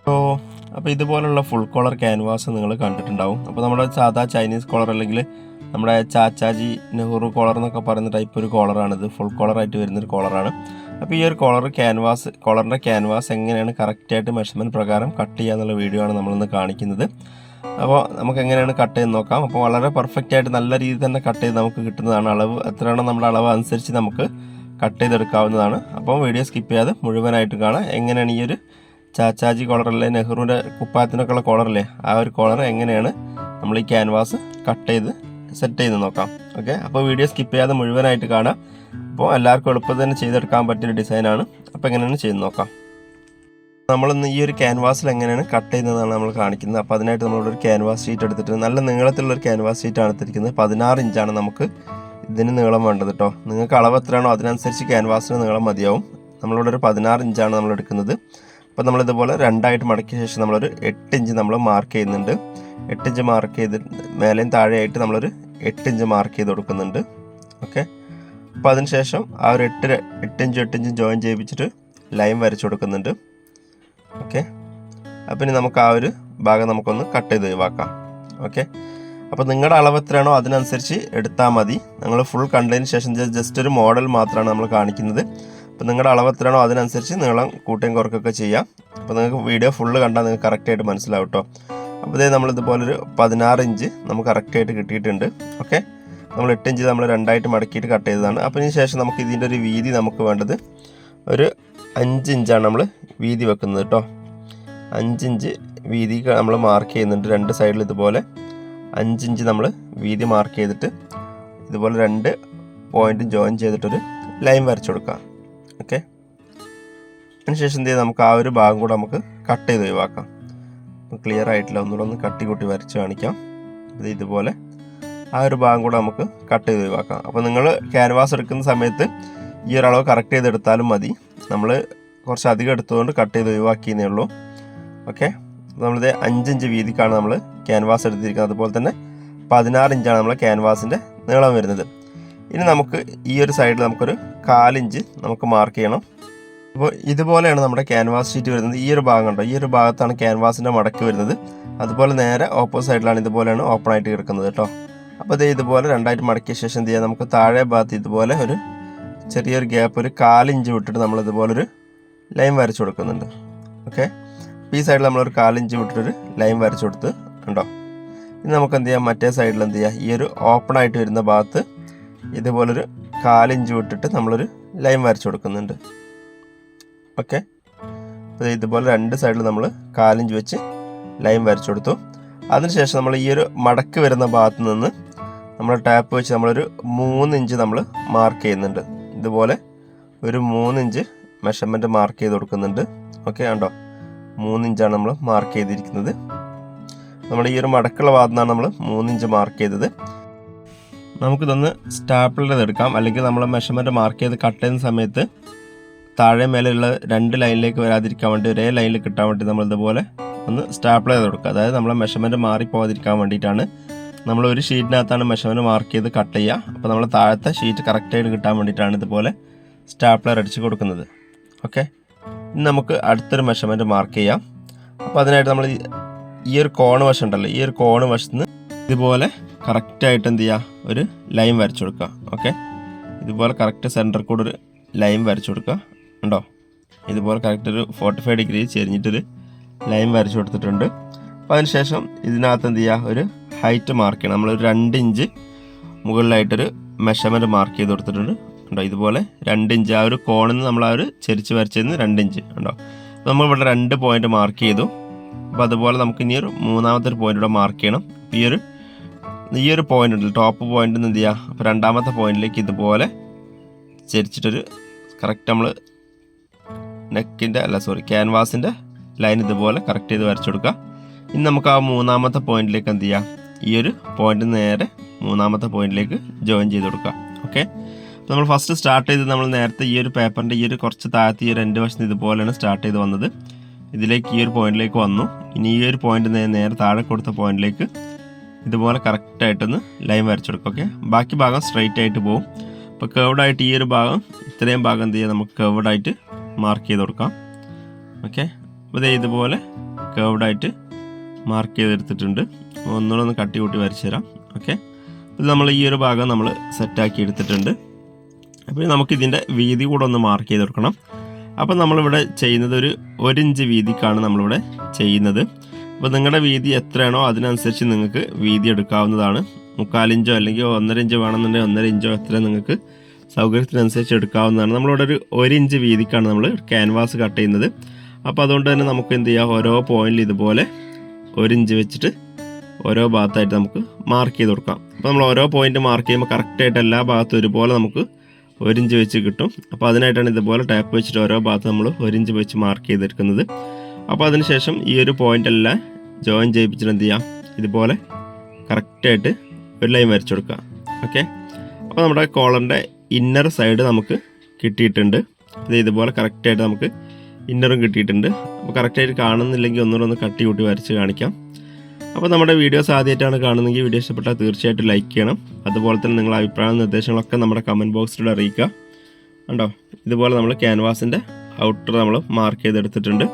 അപ്പോൾ അപ്പോൾ ഇതുപോലുള്ള ഫുൾ കോളർ ക്യാൻവാസ് നിങ്ങൾ കണ്ടിട്ടുണ്ടാവും. അപ്പോൾ നമ്മുടെ സാധാ ചൈനീസ് കോളർ അല്ലെങ്കിൽ നമ്മുടെ ചാച്ചാജി നെഹ്റു കോളർ എന്നൊക്കെ പറയുന്ന ടൈപ്പ് ഒരു കോളറാണ് ഇത്. ഫുൾ കോളറായിട്ട് വരുന്നൊരു കോളറാണ് അപ്പോൾ ഈ ഒരു കോളർ ക്യാൻവാസ് കോളറിന്റെ ക്യാൻവാസ് എങ്ങനെയാണ് കറക്റ്റായിട്ട് മെഷർമെന്റ് പ്രകാരം കട്ട് ചെയ്യുക എന്നുള്ള വീഡിയോ ആണ് നമ്മളിന്ന് കാണിക്കുന്നത്. അപ്പോൾ നമുക്ക് എങ്ങനെയാണ് കട്ട് ചെയ്ത് നോക്കാം. അപ്പോൾ വളരെ പെർഫെക്റ്റ് ആയിട്ട് നല്ല രീതിയിൽ തന്നെ കട്ട് ചെയ്ത് നമുക്ക് കിട്ടുന്നതാണ് അളവ്. എത്രയാണോ നമ്മുടെ അളവ് അനുസരിച്ച് നമുക്ക് കട്ട് ചെയ്തെടുക്കാവുന്നതാണ്. അപ്പോൾ വീഡിയോ സ്കിപ്പ് ചെയ്യാതെ മുഴുവനായിട്ട് കാണാം. എങ്ങനെയാണ് ഈ ഒരു ചാച്ചാജി കോളറല്ലേ നെഹ്റുവിന്റെ കുപ്പായത്തിനൊക്കെ ഉള്ള കോളറല്ലേ? ആ ഒരു കോളർ എങ്ങനെയാണ് നമ്മൾ ഈ ക്യാൻവാസ് കട്ട് ചെയ്ത് സെറ്റ് ചെയ്ത് നോക്കാം. ഓക്കെ അപ്പോൾ വീഡിയോ സ്കിപ്പ് ചെയ്യാതെ മുഴുവനായിട്ട് കാണാം. അപ്പോൾ എല്ലാവർക്കും എളുപ്പത്തിൽ തന്നെ ചെയ്തെടുക്കാൻ പറ്റിയൊരു ഡിസൈനാണ് അപ്പോൾ എങ്ങനെയാണ് ചെയ്ത് നോക്കാം. നമ്മളിന്ന് ഈ ഒരു ക്യാൻവാസിൽ എങ്ങനെയാണ് കട്ട് ചെയ്യുന്നതാണ് നമ്മൾ കാണിക്കുന്നത്. അപ്പോൾ അതിനായിട്ട് നമ്മളിവിടെ ഒരു ക്യാൻവാസ് ഷീറ്റ് എടുത്തിട്ട് നല്ല നീളത്തിലുള്ള ഒരു ക്യാൻവാസ് ഷീറ്റാണ് എടുത്തിരിക്കുന്നത്. പതിനാറ് ഇഞ്ചാണ് നമുക്ക് ഇതിന് നീളം വേണ്ടത് കേട്ടോ നിങ്ങൾക്ക് അളവ് എത്രയാണോ അതിനനുസരിച്ച് ക്യാൻവാസിന് നീളം മതിയാവും. നമ്മളിവിടെ ഒരു പതിനാറ് ഇഞ്ചാണ് നമ്മൾ എടുക്കുന്നത്. അപ്പോൾ നമ്മളിതുപോലെ രണ്ടായിട്ട് മടക്കിയ ശേഷം നമ്മളൊരു എട്ട് ഇഞ്ച് നമ്മൾ മാർക്ക് ചെയ്യുന്നുണ്ട്. എട്ട് ഇഞ്ച് മാർക്ക് ചെയ്ത് മേലെയും താഴെയായിട്ട് നമ്മളൊരു എട്ട് ഇഞ്ച് മാർക്ക് ചെയ്ത് കൊടുക്കുന്നുണ്ട്. ഓക്കെ അപ്പോൾ അതിന് ശേഷം ആ ഒരു എട്ട് എട്ട് ഇഞ്ച് എട്ട് ഇഞ്ച് ജോയിൻ ചെയ്യിപ്പിച്ചിട്ട് ലൈൻ വരച്ചു കൊടുക്കുന്നുണ്ട്. ഓക്കെ അപ്പം ഇനി നമുക്ക് ആ ഒരു ഭാഗം നമുക്കൊന്ന് കട്ട് ചെയ്ത് ഒഴിവാക്കാം. ഓക്കെ അപ്പോൾ നിങ്ങളുടെ അളവ് എത്രയാണോ അതിനനുസരിച്ച് എടുത്താൽ മതി. നിങ്ങൾ ഫുൾ കണ്ടതിന് ശേഷം ജസ്റ്റ് ഒരു മോഡൽ മാത്രമാണ് നമ്മൾ കാണിക്കുന്നത്. അപ്പോൾ നിങ്ങളുടെ അളവ് എത്രയാണോ അതിനനുസരിച്ച് നീളം കൂട്ടുകയും കുറക്കൊക്കെ ചെയ്യാം. അപ്പോൾ നിങ്ങൾക്ക് വീഡിയോ ഫുള്ള് കണ്ടാൽ നിങ്ങൾക്ക് കറക്റ്റായിട്ട് മനസ്സിലാവും കേട്ടോ അപ്പോൾ ഇതേ നമ്മൾ ഇതുപോലൊരു പതിനാറ് ഇഞ്ച് നമുക്ക് കറക്റ്റായിട്ട് കിട്ടിയിട്ടുണ്ട്. ഓക്കെ നമ്മൾ എട്ട് ഇഞ്ച് നമ്മൾ രണ്ടായിട്ട് മടക്കിയിട്ട് കട്ട് ചെയ്തതാണ്. അപ്പോൾ ഇതിന് ശേഷം നമുക്ക് ഇതിന്റെ ഒരു വീതി നമുക്ക് വേണ്ടത് ഒരു അഞ്ച് ഇഞ്ചാണ് നമ്മൾ വീതി വെക്കുന്നത് കേട്ടോ അഞ്ചിഞ്ച് വീതി നമ്മൾ മാർക്ക് ചെയ്യുന്നുണ്ട്. രണ്ട് സൈഡിൽ ഇതുപോലെ അഞ്ചിഞ്ച് നമ്മൾ വീതി മാർക്ക് ചെയ്തിട്ട് ഇതുപോലെ രണ്ട് പോയിന്റും ജോയിൻ ചെയ്തിട്ടൊരു ലൈൻ വരച്ചു കൊടുക്കാം. ഓക്കെ? അതിനുശേഷം എന്ത് നമുക്ക് ആ ഒരു ഭാഗം കൂടെ നമുക്ക് കട്ട് ചെയ്ത് ഒഴിവാക്കാം. ക്ലിയർ ആയിട്ടില്ല. ഒന്നുകൂടെ ഒന്ന് കട്ടി കൂട്ടി വരച്ച് കാണിക്കാം. ഇത് ഇതുപോലെ ആ ഒരു ഭാഗം കൂടെ നമുക്ക് കട്ട് ചെയ്ത് ഒഴിവാക്കാം. അപ്പോൾ നിങ്ങൾ ക്യാൻവാസ് എടുക്കുന്ന സമയത്ത് ഈ ഒരളവ് കറക്റ്റ് ചെയ്തെടുത്താലും മതി. നമ്മൾ കുറച്ച് അധികം എടുത്തുകൊണ്ട് കട്ട് ചെയ്ത് ഒഴിവാക്കിയെന്നേ ഉള്ളൂ. ഓക്കെ? നമ്മളിത് അഞ്ചിഞ്ച് വീതിക്കാണ് നമ്മൾ ക്യാൻവാസ് എടുത്തിരിക്കുന്നത്. അതുപോലെ തന്നെ പതിനാറ് ഇഞ്ചാണ് നമ്മളെ ക്യാൻവാസിന്റെ നീളം വരുന്നത്. ഇനി നമുക്ക് ഈ ഒരു സൈഡിൽ നമുക്കൊരു കാലിഞ്ച് നമുക്ക് മാർക്ക് ചെയ്യണം. അപ്പോൾ ഇതുപോലെയാണ് നമ്മുടെ ക്യാൻവാസ് ഷീറ്റ് വരുന്നത്. ഈ ഒരു ഭാഗം കണ്ടോ? ഈ ഒരു ഭാഗത്താണ് ക്യാൻവാസിന്റെ മടക്ക് വരുന്നത്. അതുപോലെ നേരെ ഓപ്പോസ് സൈഡിലാണ് ഇതുപോലെയാണ് ഓപ്പൺ ആയിട്ട് കിടക്കുന്നത് കേട്ടോ. അപ്പോൾ ഇത് ഇതുപോലെ രണ്ടായിട്ട് മടക്കിയ ശേഷം എന്ത് ചെയ്യാം നമുക്ക് താഴെ ഭാഗത്ത് ഇതുപോലെ ഒരു ചെറിയൊരു ഗ്യാപ്പ് ഒരു കാലിഞ്ച് വിട്ടിട്ട് നമ്മൾ ഇതുപോലൊരു ലൈൻ വരച്ചു കൊടുക്കുന്നുണ്ട്. ഓക്കെ ഈ സൈഡിൽ നമ്മളൊരു കാലിഞ്ച് വിട്ടിട്ടൊരു ലൈൻ വരച്ചു കൊടുത്ത് കണ്ടോ? ഇനി നമുക്ക് എന്ത് ചെയ്യാം? മറ്റേ സൈഡിൽ എന്ത് ചെയ്യാം? ഈ ഒരു ഓപ്പൺ ആയിട്ട് വരുന്ന ഭാഗത്ത് ഇതുപോലൊരു കാലിഞ്ച് വിട്ടിട്ട് നമ്മളൊരു ലൈൻ വരച്ചു കൊടുക്കുന്നുണ്ട്. ഓക്കെ? അപ്പോൾ ഇതുപോലെ രണ്ട് സൈഡിൽ നമ്മൾ കാലിഞ്ച് വെച്ച് ലൈൻ വരച്ചു കൊടുത്തു. അതിനുശേഷം നമ്മൾ ഈ ഒരു മടക്ക് വരുന്ന ഭാഗത്ത് നിന്ന് നമ്മൾ ടാപ്പ് വെച്ച് നമ്മളൊരു മൂന്ന് ഇഞ്ച് നമ്മൾ മാർക്ക് ചെയ്യുന്നുണ്ട്. ഇതുപോലെ ഒരു മൂന്ന് ഇഞ്ച് മെഷർമെന്റ് മാർക്ക് ചെയ്ത് കൊടുക്കുന്നുണ്ട്. ഓക്കെ കണ്ടോ? മൂന്ന് ഇഞ്ചാണ് നമ്മൾ മാർക്ക് ചെയ്തിരിക്കുന്നത്. നമ്മൾ ഈ ഒരു മടക്കുള്ള ഭാഗത്തു നിന്നാണ് നമ്മൾ മൂന്ന് ഇഞ്ച് മാർക്ക് ചെയ്തത്. നമുക്കിതൊന്ന് സ്റ്റാപ്പിൾ ചെയ്തെടുക്കാം അല്ലെങ്കിൽ നമ്മൾ മെഷർമെന്റ് മാർക്ക് ചെയ്ത് കട്ട് ചെയ്യുന്ന സമയത്ത് താഴെ മേലെയുള്ള രണ്ട് ലൈനിലേക്ക് വരാതിരിക്കാൻ വേണ്ടി ഒരേ ലൈനിൽ കിട്ടാൻ വേണ്ടി നമ്മൾ ഇതുപോലെ ഒന്ന് സ്റ്റാപ്പിൾ ചെയ്ത് കൊടുക്കുക അതായത് നമ്മളെ മെഷർമെന്റ് മാറിപ്പോകാതിരിക്കാൻ വേണ്ടിയിട്ടാണ് നമ്മൾ ഒരു ഷീറ്റിനകത്താണ് മെഷർമെന്റ് മാർക്ക് ചെയ്ത് കട്ട് ചെയ്യുക. അപ്പോൾ നമ്മൾ താഴത്തെ ഷീറ്റ് കറക്റ്റായിട്ട് കിട്ടാൻ വേണ്ടിയിട്ടാണ് ഇതുപോലെ സ്റ്റാപ്ലർ അടിച്ച് കൊടുക്കുന്നത്. ഓക്കെ ഇനി നമുക്ക് അടുത്തൊരു മെഷർമെന്റ് മാർക്ക് ചെയ്യാം. അപ്പോൾ അതിനായിട്ട് നമ്മൾ ഈ ഒരു കോണ് വശം ഉണ്ടല്ലോ ഈ ഒരു കോണ് വശത്ത് നിന്ന് ഇതുപോലെ കറക്റ്റായിട്ട് എന്ത് ചെയ്യുക ഒരു ലൈൻ വരച്ചു കൊടുക്കുക. ഓക്കെ ഇതുപോലെ കറക്റ്റ് സെന്റർ കൂടെ ഒരു ലൈൻ വരച്ചു കൊടുക്കുക. ഉണ്ടോ ഇതുപോലെ കറക്റ്റ് ഒരു ഫോർട്ടി ഫൈവ് ഡിഗ്രി ചെരിഞ്ഞിട്ടൊരു ലൈൻ വരച്ചു കൊടുത്തിട്ടുണ്ട്. അപ്പോൾ അതിനുശേഷം ഇതിനകത്ത് എന്ത് ചെയ്യുക ഒരു ഹൈറ്റ് മാർക്ക് ചെയ്യണം. നമ്മളൊരു രണ്ട് ഇഞ്ച് മുകളിലായിട്ടൊരു മെഷർമെന്റ് മാർക്ക് ചെയ്ത് കൊടുത്തിട്ടുണ്ട്. ഉണ്ടോ ഇതുപോലെ രണ്ട് ഇഞ്ച് ആ ഒരു കോണിൽ നിന്ന് നമ്മൾ ആ ഒരു ചെരിച്ച് വരച്ചതിന് രണ്ട് ഇഞ്ച് ഉണ്ടോ അപ്പോൾ നമ്മൾ ഇവിടെ രണ്ട് പോയിന്റ് മാർക്ക് ചെയ്തു. അപ്പോൾ അതുപോലെ നമുക്ക് ഇനി ഒരു മൂന്നാമത്തെ ഒരു പോയിന്റ് ഇവിടെ മാർക്ക് ചെയ്യണം. ഈ ഒരു ഈ ഒരു പോയിന്റ് ഉണ്ട്. ടോപ്പ് പോയിന്റ് എന്ത് ചെയ്യുക അപ്പോൾ രണ്ടാമത്തെ പോയിന്റിലേക്ക് ഇതുപോലെ ചരിച്ചിട്ടൊരു കറക്റ്റ് നമ്മൾ നെക്കിന്റെ അല്ല സോറി ക്യാൻവാസിന്റെ ലൈൻ ഇതുപോലെ കറക്റ്റ് ചെയ്ത് വരച്ചു കൊടുക്കുക. ഇനി നമുക്ക് ആ മൂന്നാമത്തെ പോയിന്റിലേക്ക് എന്ത് ചെയ്യാം ഈ ഒരു പോയിന്റ് നേരെ മൂന്നാമത്തെ പോയിന്റിലേക്ക് ജോയിൻ ചെയ്ത് കൊടുക്കുക. ഓക്കെ അപ്പോൾ നമ്മൾ ഫസ്റ്റ് സ്റ്റാർട്ട് ചെയ്ത് നമ്മൾ നേരത്തെ ഈ ഒരു പേപ്പറിന്റെ ഈ ഒരു കുറച്ച് താഴത്ത് ഈ രണ്ട് വശത്ത് ഇതുപോലെയാണ് സ്റ്റാർട്ട് ചെയ്ത് വന്നത്. ഇതിലേക്ക് ഈ ഒരു പോയിന്റിലേക്ക് വന്നു. ഇനി ഈ ഒരു പോയിന്റ് നേരെ താഴെ കൊടുത്ത പോയിന്റിലേക്ക് ഇതുപോലെ കറക്റ്റായിട്ടൊന്ന് ലൈൻ വരച്ചു കൊടുക്കും ഓക്കെ ബാക്കി ഭാഗം സ്ട്രൈറ്റ് ആയിട്ട് പോകും അപ്പോൾ കേവഡായിട്ട് ഈ ഒരു ഭാഗം ഇത്രയും ഭാഗം എന്ത് ചെയ്യാം? നമുക്ക് കേവഡായിട്ട് മാർക്ക് ചെയ്ത് കൊടുക്കാം ഓക്കെ അപ്പോൾ ഇതുപോലെ കേവഡായിട്ട് മാർക്ക് ചെയ്തെടുത്തിട്ടുണ്ട്. ഒന്നുകൂടെ ഒന്ന് കട്ടി കൂട്ടി വരച്ചു തരാം ഓക്കെ ഇത് നമ്മൾ ഈ ഒരു ഭാഗം നമ്മൾ സെറ്റാക്കി എടുത്തിട്ടുണ്ട്. അപ്പോൾ നമുക്ക് ഇതിന്റെ വീതി കൂടെ ഒന്ന് മാർക്ക് ചെയ്ത് കൊടുക്കണം. അപ്പോൾ നമ്മളിവിടെ ചെയ്യുന്നത് ഒരു ഒരിഞ്ച് വീതിക്കാണ് നമ്മളിവിടെ ചെയ്യുന്നത്. അപ്പോൾ നിങ്ങളുടെ വീതി എത്രയാണോ അതിനനുസരിച്ച് നിങ്ങൾക്ക് വീതി എടുക്കാവുന്നതാണ്. മുക്കാലിഞ്ചോ അല്ലെങ്കിൽ ഒന്നര ഇഞ്ച് വേണമെന്നുണ്ടെങ്കിൽ ഒന്നര ഇഞ്ചോ എത്ര നിങ്ങൾക്ക് സൗകര്യത്തിനനുസരിച്ച് എടുക്കാവുന്നതാണ്. നമ്മളിവിടെ ഒരു ഒരു ഇഞ്ച് വീതിക്കാണ് നമ്മൾ ക്യാൻവാസ് കട്ട് ചെയ്യുന്നത്. അപ്പോൾ അതുകൊണ്ട് തന്നെ നമുക്ക് എന്ത് ചെയ്യാം? ഓരോ പോയിന്റിൽ ഇതുപോലെ ഒരു ഇഞ്ച് വെച്ചിട്ട് ഓരോ ഭാഗത്തായിട്ട് നമുക്ക് മാർക്ക് ചെയ്ത് കൊടുക്കാം. അപ്പോൾ നമ്മൾ ഓരോ പോയിന്റ് മാർക്ക് ചെയ്യുമ്പോൾ കറക്റ്റായിട്ട് എല്ലാ ഭാഗത്തും ഒരുപോലെ നമുക്ക് ഒരു ഇഞ്ച് വെച്ച് കിട്ടും. അപ്പോൾ അതിനായിട്ടാണ് ഇതുപോലെ ടാപ്പ് വെച്ചിട്ട് ഓരോ ഭാഗത്ത് നമ്മൾ ഒരു ഇഞ്ച് വെച്ച് മാർക്ക് ചെയ്തെടുക്കുന്നത്. അപ്പോൾ അതിനുശേഷം ഈ ഒരു പോയിന്റ് എല്ലാം ജോയിൻ ചെയ്യിപ്പിച്ചിട്ട് എന്ത് ചെയ്യാം? ഇതുപോലെ കറക്റ്റായിട്ട് ഒരു ലൈൻ വരച്ചു കൊടുക്കുക. ഓക്കെ അപ്പോൾ നമ്മുടെ കോളറിന്റെ ഇന്നർ സൈഡ് നമുക്ക് കിട്ടിയിട്ടുണ്ട്. ഇത് ഇതുപോലെ കറക്റ്റായിട്ട് നമുക്ക് ഇന്നറും കിട്ടിയിട്ടുണ്ട്. അപ്പോൾ കറക്റ്റായിട്ട് കാണുന്നില്ലെങ്കിൽ ഒന്നുകൂടെ ഒന്ന് കട്ടി കൂട്ടി വരച്ച് കാണിക്കാം. അപ്പോൾ നമ്മുടെ വീഡിയോസ് ആദ്യമായിട്ടാണ് കാണുന്നതെങ്കിൽ വീഡിയോ ഇഷ്ടപ്പെട്ടാൽ തീർച്ചയായിട്ടും ലൈക്ക് ചെയ്യണം. അതുപോലെ തന്നെ നിങ്ങളുടെ അഭിപ്രായവും നിർദ്ദേശങ്ങളൊക്കെ നമ്മുടെ കമന്റ് ബോക്സിലൂടെ അറിയിക്കുക. ഉണ്ടോ ഇതുപോലെ നമ്മൾ ക്യാൻവാസിന്റെ ഔട്ടർ നമ്മൾ മാർക്ക് ചെയ്തെടുത്തിട്ടുണ്ട്.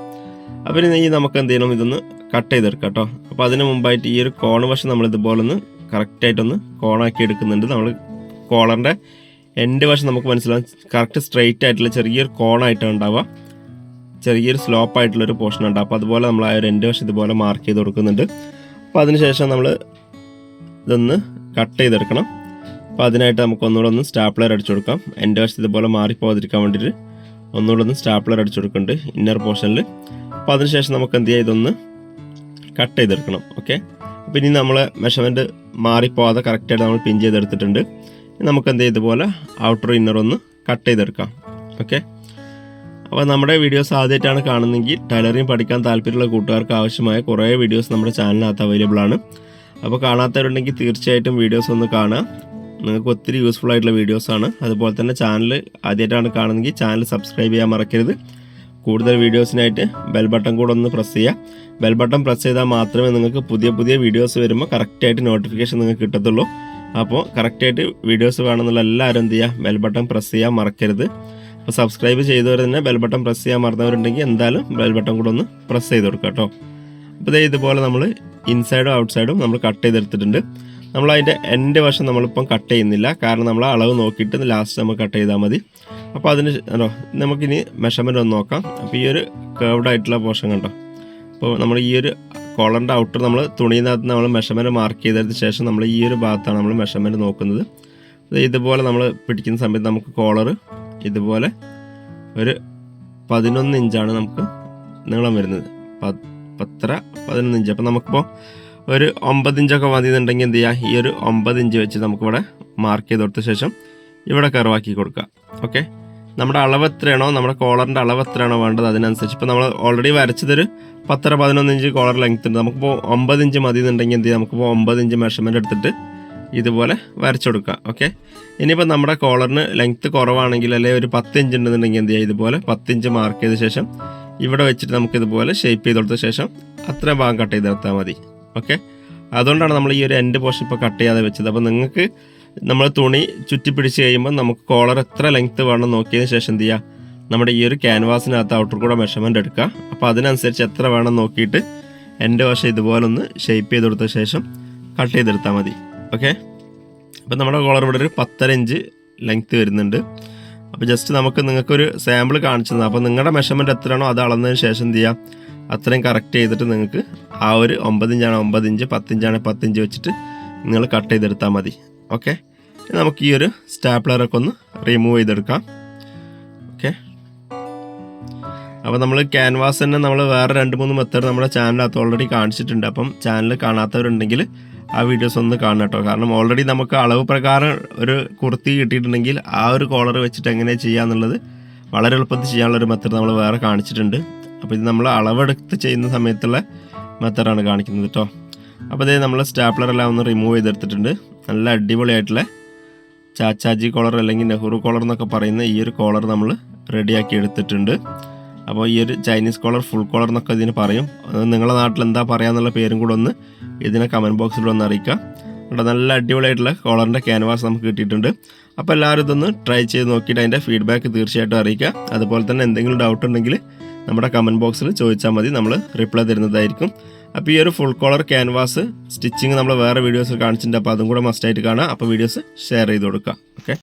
അപ്പോൾ ഇനി നമുക്ക് എന്ത് ചെയ്യണം? ഇതൊന്ന് കട്ട് ചെയ്തെടുക്കാം കേട്ടോ. അപ്പോൾ അതിന് മുമ്പായിട്ട് ഈ ഒരു കോണ് വശം നമ്മൾ ഇതുപോലെ ഒന്ന് കറക്റ്റായിട്ടൊന്ന് കോണാക്കി എടുക്കുന്നുണ്ട്. നമ്മൾ കോളറിന്റെ എൻഡ് വശം നമുക്ക് മനസ്സിലാവും. കറക്റ്റ് സ്ട്രെയിറ്റ് ആയിട്ടുള്ള ചെറിയൊരു കോണായിട്ടാണ് ഉണ്ടാവുക. ചെറിയൊരു സ്ലോപ്പ് ആയിട്ടുള്ള ഒരു പോർഷൻ ഉണ്ട് അപ്പോൾ അതുപോലെ നമ്മൾ ആ ഒരു എൻഡ് വശം ഇതുപോലെ മാർക്ക് ചെയ്ത് കൊടുക്കുന്നുണ്ട്. അപ്പോൾ അതിനുശേഷം നമ്മൾ ഇതൊന്ന് കട്ട് ചെയ്തെടുക്കണം. അപ്പോൾ അതിനായിട്ട് നമുക്ക് ഒന്നുകൂടെ ഒന്ന് സ്റ്റാപ്ലർ അടിച്ചു കൊടുക്കാം. എന്റെ വശത്ത് ഇതുപോലെ മാറിപ്പോകാതിരിക്കാൻ വേണ്ടിയിട്ട് ഒന്നുകൂടെ ഒന്ന് സ്റ്റാപ്ലർ അടിച്ചു കൊടുക്കുന്നുണ്ട്. ഇന്നർ പോർഷനിൽ അപ്പോൾ അതിനുശേഷം നമുക്ക് എന്ത് ചെയ്യാം? ഇതൊന്ന് കട്ട് ചെയ്തെടുക്കണം ഓക്കെ അപ്പോൾ ഇനി നമ്മൾ മെഷർമെന്റ് മാറിപ്പോകാതെ കറക്റ്റായിട്ട് നമ്മൾ പിൻ ചെയ്തെടുത്തിട്ടുണ്ട്. നമുക്ക് എന്ത് ഇതുപോലെ ഔട്ടർ ഇന്നർ ഒന്ന് കട്ട് ചെയ്തെടുക്കാം ഓക്കെ അപ്പോൾ നമ്മുടെ വീഡിയോസ് ആദ്യമായിട്ടാണ് കാണുന്നതെങ്കിൽ ടൈലറിങ് പഠിക്കാൻ താല്പര്യമുള്ള കൂട്ടുകാർക്ക് ആവശ്യമായ കുറേ വീഡിയോസ് നമ്മുടെ ചാനലിനകത്ത് അവൈലബിൾ ആണ്. അപ്പോൾ കാണാത്തവരുണ്ടെങ്കിൽ തീർച്ചയായിട്ടും വീഡിയോസ് ഒന്ന് കാണുക. നിങ്ങൾക്ക് ഒത്തിരി യൂസ്ഫുൾ ആയിട്ടുള്ള വീഡിയോസാണ് അതുപോലെ തന്നെ ചാനൽ ആദ്യമായിട്ടാണ് കാണുന്നതെങ്കിൽ ചാനൽ സബ്സ്ക്രൈബ് ചെയ്യാൻ മറക്കരുത്. കൂടുതൽ വീഡിയോസിനായിട്ട് ബെൽ ബട്ടൺ കൂടെ ഒന്ന് പ്രസ് ചെയ്യുക. ബെൽ ബട്ടൺ പ്രസ് ചെയ്താൽ മാത്രമേ നിങ്ങൾക്ക് പുതിയ പുതിയ വീഡിയോസ് വരുമ്പോൾ കറക്റ്റായിട്ട് നോട്ടിഫിക്കേഷൻ നിങ്ങൾക്ക് കിട്ടത്തുള്ളൂ. അപ്പോൾ കറക്റ്റായിട്ട് വീഡിയോസ് വേണമെന്നുള്ള എല്ലാവരും എന്ത് ചെയ്യുക? ബെൽ ബട്ടൺ പ്രസ് ചെയ്യാൻ മറക്കരുത്. അപ്പോൾ സബ്സ്ക്രൈബ് ചെയ്തവർ തന്നെ ബെൽ ബട്ടൺ പ്രസ് ചെയ്യാൻ മറന്നവരുണ്ടെങ്കിൽ എന്തായാലും ബെൽ ബട്ടൺ കൂടെ ഒന്ന് പ്രസ് ചെയ്ത് കൊടുക്കുക കേട്ടോ. അപ്പോൾ ദേ ഇതുപോലെ നമ്മൾ ഇൻസൈഡും ഔട്ട്സൈഡും നമ്മൾ കട്ട് ചെയ്തെടുത്തിട്ടുണ്ട്. നമ്മൾ അതിന്റെ എന്റെ വശം നമ്മളിപ്പം കട്ട് ചെയ്യുന്നില്ല. കാരണം നമ്മൾ അളവ് നോക്കിയിട്ട് ലാസ്റ്റ് നമ്മൾ കട്ട് ചെയ്താൽ മതി. അപ്പോൾ അതിന് അല്ലോ നമുക്കിനി മെഷർമെന്റ് ഒന്ന് നോക്കാം. അപ്പോൾ ഈ ഒരു കേർവ്ഡ് ആയിട്ടുള്ള പോർഷൻ കണ്ടോ? അപ്പോൾ നമ്മൾ ഈ ഒരു കോളറിന്റെ ഔട്ടർ നമ്മൾ തുണിയിനകത്ത് നമ്മൾ മെഷർമെന്റ് മാർക്ക് ചെയ്തതിന് ശേഷം നമ്മൾ ഈ ഒരു ഭാഗത്താണ് നമ്മൾ മെഷർമെന്റ് നോക്കുന്നത്. ഇതുപോലെ നമ്മൾ പിടിക്കുന്ന സമയത്ത് നമുക്ക് കോളർ ഇതുപോലെ ഒരു പതിനൊന്ന് ഇഞ്ചാണ് നമുക്ക് നീളം വരുന്നത്. പത്തര പതിനൊന്ന് ഇഞ്ച്. അപ്പോൾ നമുക്കിപ്പോൾ ഒരു ഒമ്പത് ഇഞ്ചൊക്കെ മതി എന്നുണ്ടെങ്കിൽ എന്ത് ചെയ്യുക ഈ ഒരു ഒമ്പത് ഇഞ്ച് വെച്ച് നമുക്കിവിടെ മാർക്ക് ചെയ്ത് കൊടുത്ത ശേഷം ഇവിടെ കർവാക്കി കൊടുക്കുക ഓക്കെ നമ്മുടെ അളവ് എത്രയാണോ നമ്മുടെ കോളറിന്റെ അളവ് എത്രയാണോ വേണ്ടത് അതിനനുസരിച്ച്. ഇപ്പോൾ നമ്മൾ ഓൾറെഡി വരച്ചതൊരു പത്തര പതിനൊന്ന് ഇഞ്ച് കോളർ ലെങ്ത് ഉണ്ട്. നമുക്കിപ്പോൾ ഒമ്പത് ഇഞ്ച് മതി എന്നുണ്ടെങ്കിൽ എന്ത് ചെയ്യാം? നമുക്കിപ്പോൾ ഒമ്പത് ഇഞ്ച് മെഷർമെന്റ് എടുത്തിട്ട് ഇതുപോലെ വരച്ചു കൊടുക്കുക ഓക്കെ ഇനിയിപ്പോൾ നമ്മുടെ കോളറിന് ലെങ്ത്ത് കുറവാണെങ്കിൽ അല്ലെങ്കിൽ ഒരു പത്ത് ഇഞ്ച് ഉണ്ടെന്നുണ്ടെങ്കിൽ എന്ത് ചെയ്യുക? ഇതുപോലെ പത്ത് ഇഞ്ച് മാർക്ക് ചെയ്ത ശേഷം ഇവിടെ വെച്ചിട്ട് നമുക്ക് ഇതുപോലെ ഷേപ്പ് ചെയ്ത് കൊടുത്ത ശേഷം അത്ര ഭാഗം കട്ട് ചെയ്ത് നിർത്താൽ മതി ഓക്കെ അതുകൊണ്ടാണ് നമ്മൾ ഈ ഒരു എൻഡ് പോർഷൻ ഇപ്പോൾ കട്ട് ചെയ്യാതെ വെച്ചത്. അപ്പോൾ നിങ്ങൾക്ക് നമ്മൾ തുണി ചുറ്റി പിടിച്ച് കഴിയുമ്പോൾ നമുക്ക് കോളർ എത്ര ലെങ്ത്ത് വേണം നോക്കിയതിന് ശേഷം എന്ത് ചെയ്യുക നമ്മുടെ ഈ ഒരു ക്യാൻവാസിനകത്ത് ഔട്ടർ കൂടെ മെഷർമെന്റ് എടുക്കുക. അപ്പോൾ അതിനനുസരിച്ച് എത്ര വേണം നോക്കിയിട്ട് എന്റെ വശം ഇതുപോലെ ഒന്ന് ഷേപ്പ് ചെയ്ത് കൊടുത്ത ശേഷം കട്ട് ചെയ്തെടുത്താൽ മതി. ഓക്കെ അപ്പോൾ നമ്മുടെ കോളർ ഇവിടെ ഒരു പത്തര ഇഞ്ച് ലെങ്ത്ത് വരുന്നുണ്ട്. അപ്പോൾ ജസ്റ്റ് നമുക്ക് നിങ്ങൾക്കൊരു സാമ്പിൾ കാണിച്ചു തന്നെ. അപ്പോൾ നിങ്ങളുടെ മെഷർമെന്റ് എത്രയാണോ അത് അളന്നതിന് ശേഷം എന്ത് ചെയ്യുക അത്രയും കറക്റ്റ് ചെയ്തിട്ട് നിങ്ങൾക്ക് ആ ഒരു ഒമ്പത് ഇഞ്ചാണ് ഒമ്പത് ഇഞ്ച് പത്തിഞ്ചാണ് പത്തിഞ്ച് വെച്ചിട്ട് നിങ്ങൾ കട്ട് ചെയ്തെടുത്താൽ മതി. ഓക്കെ. നമുക്ക് ഈ ഒരു സ്റ്റാപ്ലറൊക്കെ ഒന്ന് റിമൂവ് ചെയ്തെടുക്കാം. ഓക്കെ. അപ്പോൾ നമ്മൾ ക്യാൻവാസ് തന്നെ നമ്മൾ വേറെ രണ്ട് മൂന്ന് മെത്തേഡ് നമ്മുടെ ചാനലിനകത്ത് ഓൾറെഡി കാണിച്ചിട്ടുണ്ട്. അപ്പം ചാനൽ കാണാത്തവരുണ്ടെങ്കിൽ ആ വീഡിയോസ് ഒന്ന് കാണണം കേട്ടോ. കാരണം ഓൾറെഡി നമുക്ക് അളവ് പ്രകാരം ഒരു കുർത്തി കിട്ടിയിട്ടുണ്ടെങ്കിൽ ആ ഒരു കോളർ വെച്ചിട്ട് എങ്ങനെ ചെയ്യാന്നുള്ളത് വളരെ എളുപ്പത്തിൽ ചെയ്യാനുള്ള ഒരു മെത്തേഡ് നമ്മൾ വേറെ കാണിച്ചിട്ടുണ്ട്. അപ്പോൾ ഇത് നമ്മൾ അളവെടുത്ത് ചെയ്യുന്ന സമയത്തുള്ള മെത്തേഡാണ് കാണിക്കുന്നത് കേട്ടോ. അപ്പോൾ ഇതേ നമ്മൾ സ്റ്റാപ്ലർ എല്ലാം ഒന്ന് റിമൂവ് ചെയ്തെടുത്തിട്ടുണ്ട്. നല്ല അടിപൊളിയായിട്ടുള്ള ചാച്ചാജി കോളർ അല്ലെങ്കിൽ നെഹ്റു കോളർ എന്നൊക്കെ പറയുന്ന ഈ ഒരു കോളർ നമ്മൾ റെഡിയാക്കി എടുത്തിട്ടുണ്ട്. അപ്പോൾ ഈ ഒരു ചൈനീസ് കോളർ ഫുൾ കോളർ എന്നൊക്കെ ഇതിന് പറയും. നിങ്ങളുടെ നാട്ടിൽ എന്താ പറയാന്നുള്ള പേരും കൂടെ ഒന്ന് ഇതിനെ കമന്റ് ബോക്സിൽ ഒന്ന് അറിയിക്കാം ഇവിടെ നല്ല അടിപൊളിയായിട്ടുള്ള കോളറിന്റെ ക്യാൻവാസ് നമുക്ക് കിട്ടിയിട്ടുണ്ട്. അപ്പോൾ എല്ലാവരും ഇതൊന്ന് ട്രൈ ചെയ്ത് നോക്കിയിട്ട് അതിന്റെ ഫീഡ്ബാക്ക് തീർച്ചയായിട്ടും അറിയിക്കുക. അതുപോലെ തന്നെ എന്തെങ്കിലും ഡൗട്ട് ഉണ്ടെങ്കിൽ നമ്മുടെ കമന്റ് ബോക്സിൽ ചോദിച്ചാൽ മതി നമ്മൾ റിപ്ലൈ തരുന്നതായിരിക്കും. അപ്പോൾ ഈ ഒരു ഫുൾ കോളർ ക്യാൻവാസ് സ്റ്റിച്ചിങ് നമ്മൾ വേറെ വീഡിയോസ് കാണിച്ചിട്ടുണ്ട് അപ്പോൾ അതും കൂടെ മസ്റ്റായിട്ട് കാണാം. അപ്പോൾ വീഡിയോസ് ഷെയർ ചെയ്ത് കൊടുക്കുക ഓക്കെ